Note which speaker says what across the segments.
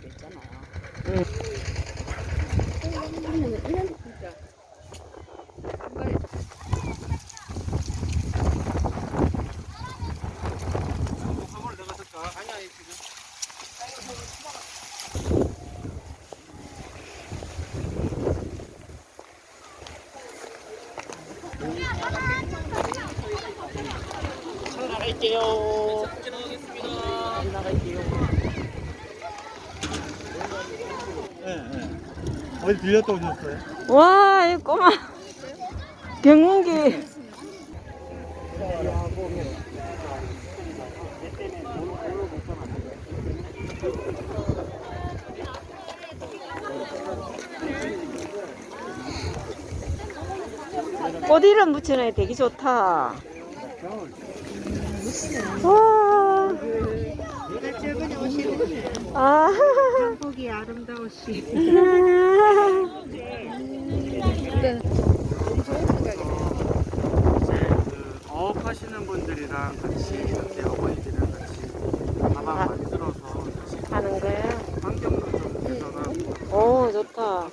Speaker 1: 것도 있잖아요.
Speaker 2: 나갈게요. 저 나갈게요.
Speaker 3: 예, 예. 어디 들렸다 오셨어요?
Speaker 2: 와, 이 꼬마 경운기. 꽃 이름 붙여놔야 되게 좋다. 와. 아.
Speaker 1: 보기 아름다우시.
Speaker 3: 그 어업하시는 분들이랑 같이 이렇게 어머니들이랑 같이 가방
Speaker 2: 아.
Speaker 3: 만들어서
Speaker 2: 하는 거야?
Speaker 3: 환경도 좀 개선하고
Speaker 2: 오, 좋다. 어,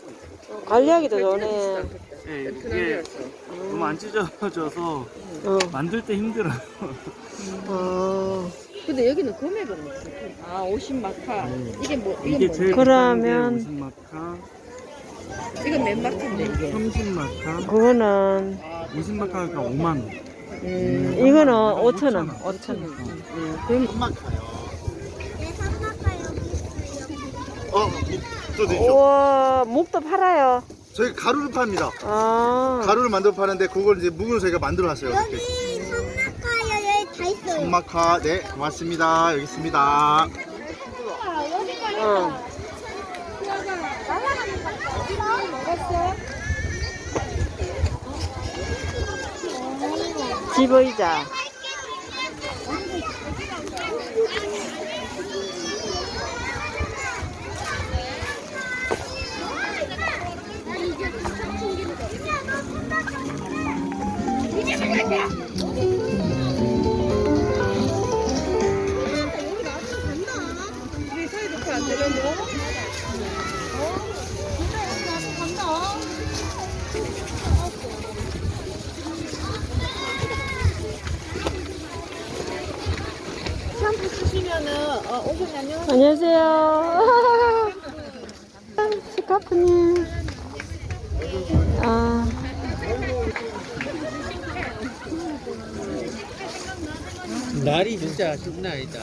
Speaker 2: 관리하기도 좋네.
Speaker 3: 예, 이게 너무 안 찢어져서
Speaker 2: 어.
Speaker 3: 만들 때 힘들어요.
Speaker 2: 어.
Speaker 1: 근데 여기는 금액은 없어. 아, 50마카. 이게 뭐
Speaker 3: 이게
Speaker 1: 뭐?
Speaker 3: 제일
Speaker 2: 그러면-
Speaker 3: 비싼 게 50마카,
Speaker 1: 이건 몇 마카인데 이게?
Speaker 3: 30마카,
Speaker 2: 그거는,
Speaker 3: 50마카가 5만 원.
Speaker 2: 음, 이거는 5,000원. 5,000원.
Speaker 1: 그럼
Speaker 4: 어, 또 드시죠.
Speaker 2: 우와, 목도 팔아요.
Speaker 4: 저희 가루를 팝니다.
Speaker 2: 아.
Speaker 4: 가루를 만들어 파는데 그걸 이제 묵을 저희가 만들어 놨어요. 이렇게. 손마카, 네, 고맙습니다. 여기 있습니다.
Speaker 5: 아,
Speaker 2: 어. 집의자. 안녕하세요. 스카프님. 아.
Speaker 3: 날이 진짜 장난 아니다.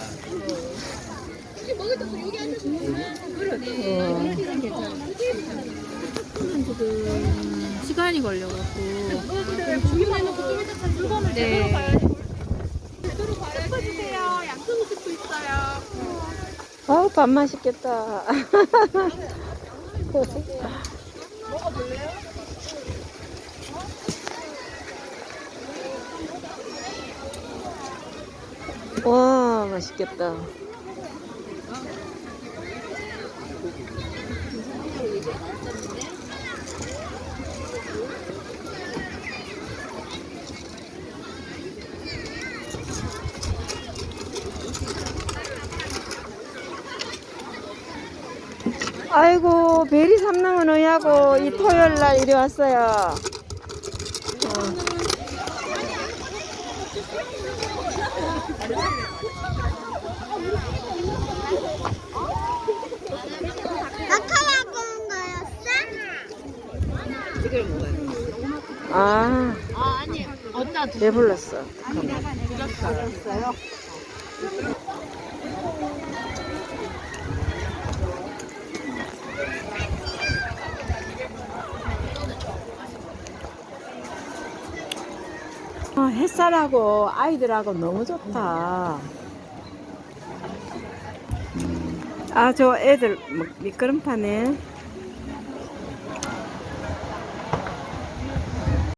Speaker 6: 시간이 걸려갖고. 네.
Speaker 2: 아우, 밥 맛있겠다. 와, 맛있겠다. 아이고 베리 삼랑은 의하고 이 토요일 날 이리 왔어요.
Speaker 5: 낙하하고 온 거였어?
Speaker 1: 먹어요.
Speaker 2: 아,
Speaker 1: 어디다
Speaker 2: 배불렀어. 아, 햇살하고 아이들하고 너무 좋다. 아, 저 애들 뭐 미끄럼 파네.